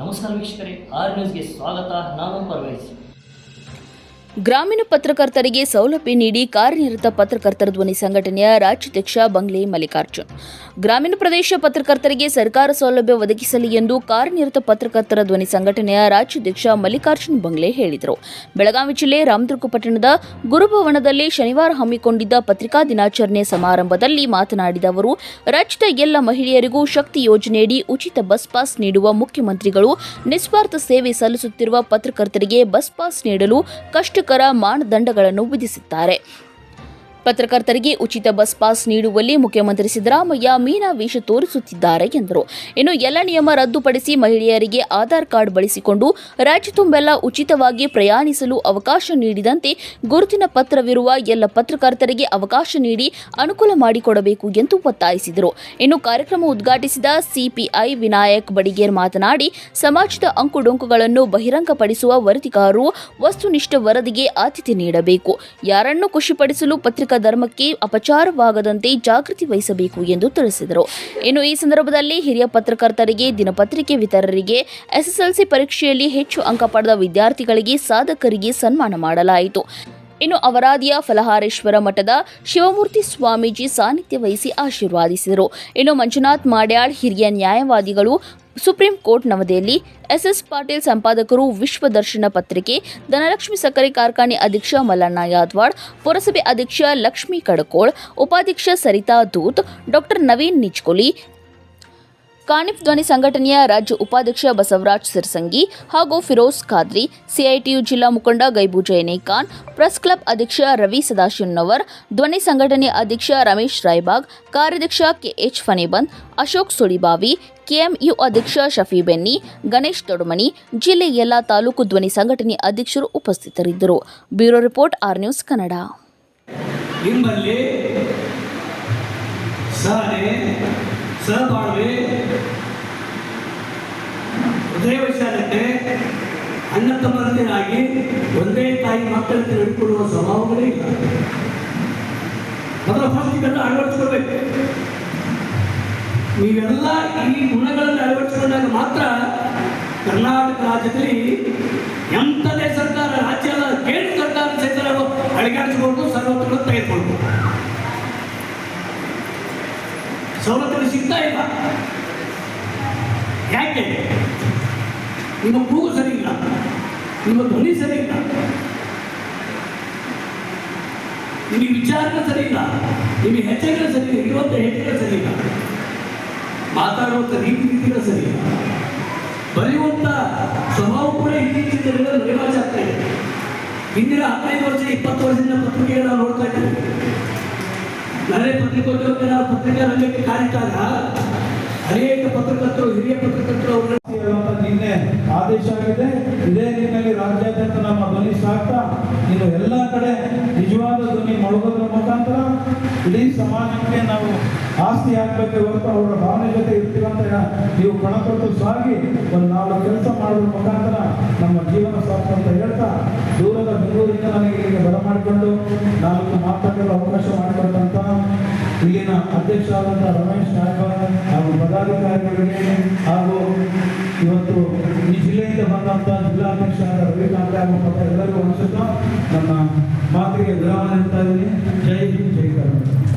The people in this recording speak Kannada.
ನಮಸ್ಕಾರ ವೀಕ್ಷಕರೇ, ಆರ್ ನ್ಯೂಸ್ಗೆ ಸ್ವಾಗತ, ನಾನು ಪರ್ವೇಜ್. ಗ್ರಾಮೀಣ ಪತ್ರಕರ್ತರಿಗೆ ಸೌಲಭ್ಯ ನೀಡಿ ಕಾರ್ಯನಿರತ ಪತ್ರಕರ್ತರ ಧ್ವನಿ ಸಂಘಟನೆಯ ರಾಜ್ಯಾಧ್ಯಕ್ಷ ಬಂಗ್ಲೆ ಮಲ್ಲಿಕಾರ್ಜುನ್. ಗ್ರಾಮೀಣ ಪ್ರದೇಶ ಪತ್ರಕರ್ತರಿಗೆ ಸರ್ಕಾರ ಸೌಲಭ್ಯ ಒದಗಿಸಲಿ ಎಂದು ಕಾರ್ಯನಿರತ ಪತ್ರಕರ್ತರ ಧ್ವನಿ ಸಂಘಟನೆಯ ರಾಜ್ಯಾಧ್ಯಕ್ಷ ಮಲ್ಲಿಕಾರ್ಜುನ್ ಬಂಗ್ಲೆ ಹೇಳಿದರು. ಬೆಳಗಾವಿ ಜಿಲ್ಲೆ ರಾಮದುರ್ಗ ಪಟ್ಟಣದ ಗುರುಭವನದಲ್ಲಿ ಶನಿವಾರ ಹಮ್ಮಿಕೊಂಡಿದ್ದ ಪತ್ರಿಕಾ ದಿನಾಚರಣೆ ಸಮಾರಂಭದಲ್ಲಿ ಮಾತನಾಡಿದ ಅವರು, ರಾಜ್ಯದ ಎಲ್ಲ ಮಹಿಳೆಯರಿಗೂ ಶಕ್ತಿ ಯೋಜನೆಯಡಿ ಉಚಿತ ಬಸ್ ಪಾಸ್ ನೀಡುವ ಮುಖ್ಯಮಂತ್ರಿಗಳು ನಿಸ್ವಾರ್ಥ ಸೇವೆ ಸಲ್ಲಿಸುತ್ತಿರುವ ಪತ್ರಕರ್ತರಿಗೆ ಬಸ್ ಪಾಸ್ ನೀಡಲು ಕಷ್ಟಕರ ಮಾನದಂಡಗಳನ್ನು ವಿಧಿಸಿದ್ದಾರೆ. ಪತ್ರಕರ್ತರಿಗೆ ಉಚಿತ ಬಸ್ ಪಾಸ್ ನೀಡುವಲ್ಲಿ ಮುಖ್ಯಮಂತ್ರಿ ಸಿದ್ದರಾಮಯ್ಯ ಮೀನಾವೇಷ ತೋರಿಸುತ್ತಿದ್ದಾರೆ ಎಂದರು. ಇನ್ನು ಎಲ್ಲ ನಿಯಮ ರದ್ದುಪಡಿಸಿ ಮಹಿಳೆಯರಿಗೆ ಆಧಾರ್ ಕಾರ್ಡ್ ಬಳಸಿಕೊಂಡು ರಾಜ್ಯ ತುಂಬೆಲ್ಲ ಉಚಿತವಾಗಿ ಪ್ರಯಾಣಿಸಲು ಅವಕಾಶ ನೀಡಿದಂತೆ ಗುರುತಿನ ಪತ್ರವಿರುವ ಎಲ್ಲ ಪತ್ರಕರ್ತರಿಗೆ ಅವಕಾಶ ನೀಡಿ ಅನುಕೂಲ ಮಾಡಿಕೊಡಬೇಕು ಎಂದು ಒತ್ತಾಯಿಸಿದರು. ಇನ್ನು ಕಾರ್ಯಕ್ರಮ ಉದ್ಘಾಟಿಸಿದ ಸಿಪಿಐ ವಿನಾಯಕ್ ಬಡಿಗೇರ್ ಮಾತನಾಡಿ, ಸಮಾಜದ ಅಂಕುಡೊಂಕುಗಳನ್ನು ಬಹಿರಂಗಪಡಿಸುವ ವರದಿಗಾರರು ವಸ್ತುನಿಷ್ಠ ವರದಿಗೆ ಆದ್ಯತೆ ನೀಡಬೇಕು. ಯಾರನ್ನು ಖುಷಿಪಡಿಸಲು ಪತ್ರಿಕಾ ಧರ್ಮಕ್ಕೆ ಅಪಚಾರವಾಗದಂತೆ ಜಾಗೃತಿ ವಹಿಸಬೇಕು ಎಂದು ತಿಳಿಸಿದರು. ಇನ್ನು ಈ ಸಂದರ್ಭದಲ್ಲಿ ಹಿರಿಯ ಪತ್ರಕರ್ತರಿಗೆ, ದಿನಪತ್ರಿಕೆ ವಿತರರಿಗೆ, ಎಸ್ಎಸ್ಎಲ್ಸಿ ಪರೀಕ್ಷೆಯಲ್ಲಿ ಹೆಚ್ಚು ಅಂಕ ಪಡೆದ ವಿದ್ಯಾರ್ಥಿಗಳಿಗೆ ಸಾಧಕರಿಗೆ ಸನ್ಮಾನ ಮಾಡಲಾಯಿತು. ಇನ್ನು ಅವರಾದಿಯ ಫಲಹಾರೇಶ್ವರ ಮಠದ ಶಿವಮೂರ್ತಿ ಸ್ವಾಮೀಜಿ ಸಾನ್ನಿಧ್ಯ ವಹಿಸಿ ಆಶೀರ್ವಾದಿಸಿದರು. ಇನ್ನು ಮಂಜುನಾಥ್ ಮಾಡ್ಯಾಳ್, ಹಿರಿಯ ನ್ಯಾಯವಾದಿಗಳು Supreme Court New Delhi, SS Patil ಸಂಪಾದಕರು Vishwa Darshana ಪತ್ರಿಕೆ, ಧನಲಕ್ಷ್ಮಿ ಸಕ್ಕರೆ ಕಾರ್ಖಾನೆ ಅಧ್ಯಕ್ಷ ಮಲ್ಲಣ್ಣ ಯಾದವಾಡ್, ಪುರಸಭೆ ಅಧ್ಯಕ್ಷ ಲಕ್ಷ್ಮಿ ಕಡಕೋಳ್, ಉಪಾಧ್ಯಕ್ಷ ಸರಿತಾ ದೂತ್, ಡಾಕ್ಟರ್ ನವೀನ್ ನಿಚ್ಕೊಲಿ, ಕಾನಿಫ್ ಧ್ವನಿ ಸಂಘಟನೆಯ ರಾಜ್ಯ ಉಪಾಧ್ಯಕ್ಷ ಬಸವರಾಜ್ ಸಿರ್ಸಂಗಿ ಹಾಗೂ ಫಿರೋಜ್ ಖಾದ್ರಿ, ಸಿಐಟಿಯು ಜಿಲ್ಲಾ ಮುಖಂಡ ಗೈಬು ಜೈನೇಖಾನ್ ಪ್ರೆಸ್ ಕ್ಲಬ್ ಅಧ್ಯಕ್ಷ ರವಿ ಸದಾಶಿವ್ನವರ್, ಧ್ವನಿ ಸಂಘಟನೆ ಅಧ್ಯಕ್ಷ ರಮೇಶ್ ರಾಯ್ಬಾಗ್, ಕಾರ್ಯಾಧ್ಯಕ್ಷ ಕೆಎಚ್ ಫನೇಬಂದ್ ಅಶೋಕ್ ಸುಳಿಬಾವಿ ಕೆಎಂಯು ಅಧ್ಯಕ್ಷ ಶಫಿ ಬೆನ್ನಿ, ಗಣೇಶ್ ದೊಡಮನಿ ಜಿಲ್ಲೆ ಎಲ್ಲಾ ತಾಲೂಕು ಧ್ವನಿ ಸಂಘಟನೆ ಅಧ್ಯಕ್ಷರು ಉಪಸ್ಥಿತರಿದ್ದರು. Bureau report R News Kannada. ನಿಮ್ಮಲ್ಲಿ ಸಹನೆ, ಸಹಬಾಳ್ವೆ ಹೃದಯ ವಿಚಾರಕ್ಕೆ ಅಣ್ಣ ತಮ್ಮಂದಿರಾಗಿ ಒಂದೇ ತಾಯಿ ಮಕ್ಕಳಂತೆ ನಡ್ಕೊಳ್ಳುವ ಸ್ವಭಾವಗಳೇ ಇಲ್ಲ. ಅದರ ಫಸ್ಟ್ ಇದನ್ನು ಅಳವಡಿಸ್ಕೊಳ್ಬೇಕು. ನೀವೆಲ್ಲ ಈ ಗುಣಗಳನ್ನು ಅಳವಡಿಸಿಕೊಂಡಾಗ ಮಾತ್ರ ಕರ್ನಾಟಕ ರಾಜ್ಯದಲ್ಲಿ ಎಂಥದೇ ಸರ್ಕಾರ ರಾಜ್ಯದ ಕೇಂದ್ರ ಸರ್ಕಾರ ಸಹಿತ ನಾವು ಸರ್ವತ್ರಗಳು ತೆಗೆದುಕೊಂಡು ಸವಲತ್ತು ಸವಲತ್ತುಗಳು ಸಿಗ್ತಾ ಇಲ್ಲ. ಯಾಕೆ? ನಿಮ್ಮ ಕೂಗು ಸರಿ ಇಲ್ಲ. ನಿಮ್ಮ ಧ್ವನಿ ಸರಿ ಇಲ್ಲ. ನಿಮಗೆ ವಿಚಾರಗಳು ಸರಿ ಇಲ್ಲ. ನಿಮಗೆ ಹೆಜ್ಜೆಗಳು ಸರಿ ಇಲ್ಲ. ಇವತ್ತು ಇಲ್ಲ ಮಾತಾಡುವಂಥ ರೀತಿ ರೀತಿಗಳು ಸರಿ? ಬರೆಯುವಂತ ಸ್ವಭಾವ ಕೂಡ ಇತ್ತೀಚಿನ ದಿನಗಳಲ್ಲಿ ರಿವಾಜ್ ಆಗ್ತಾ ಇದೆ ಹಿಂದಿನ ಹದಿನೈದು ವರ್ಷ, ಇಪ್ಪತ್ತು ವರ್ಷದಿಂದ ಪತ್ರಿಕೆಗಳು ನಾವು ನೋಡ್ತಾ ಇದ್ದೀವಿ. ನನಗೆ ಪತ್ರಿಕೋದ್ಯೋಗ ನಾವು ಪತ್ರಿಕಾ ರಂಗಕ್ಕೆ ಕಾಲಿಟ್ಟಾಗ ಅನೇಕ ಪತ್ರಕರ್ತರು, ಹಿರಿಯ ಪತ್ರಕರ್ತರು ಅವರ ನಿನ್ನೆ ಆದೇಶ ಆಗಿದೆ. ಇದೇ ನಿಟ್ಟಿನಲ್ಲಿ ರಾಜ್ಯಾದ್ಯಂತ ನಮ್ಮ ಧ್ವನಿ ಸಾಕ್ತಾ, ಇನ್ನು ಎಲ್ಲ ಕಡೆ ನಿಜವಾದ ಧ್ವನಿ ಮೊಳಗೋದ್ರ ಮುಖಾಂತರ ಇಡೀ ಸಮಾಜಕ್ಕೆ ನಾವು ಆಸ್ತಿ ಆಗಬೇಕು ಹೊರತು ಅವರ ಭಾವನೆ ಜೊತೆ ಇರ್ತೀವಂತ ನೀವು ಕಣ ಕೊಟ್ಟು ಸಾಗಿ ಒಂದು ನಾಲ್ಕು ಕೆಲಸ ಮಾಡೋದ್ರ ಮುಖಾಂತರ ನಮ್ಮ ಜೀವನ ಸಾಕು ಅಂತ ಹೇಳ್ತಾ ಬರಮಾಡಿಕೊಂಡು ನಾಲ್ಕು ಮಾತಾಡಲು ಅವಕಾಶ ಮಾಡಿಕೊಟ್ಟಂತ ಇಲ್ಲಿನ ಅಧ್ಯಕ್ಷರಾದಂಥ ರಮೇಶ್ ನಾಯ್ಕ ಹಾಗೂ ಪದಾಧಿಕಾರಿಗಳಿಗೆ ಹಾಗೂ ಇವತ್ತು ಈ ಜಿಲ್ಲೆಯಿಂದ ಬಂದಂತ ಜಿಲ್ಲಾಧ್ಯಕ್ಷ ರವಿ ಕಾಂಗ್ರೆ ಹಾಗೂ ಎಲ್ಲರಿಗೂ ಅನಿಸುತ್ತಾ ನನ್ನ ಮಾತಿಗೆ ವಿರಾಮ ನೀಡ್ತಾ ಇದ್ದೀನಿ. ಜೈ ಹಿಂದ್, ಜೈ ಕರ್ನಾಟಕ.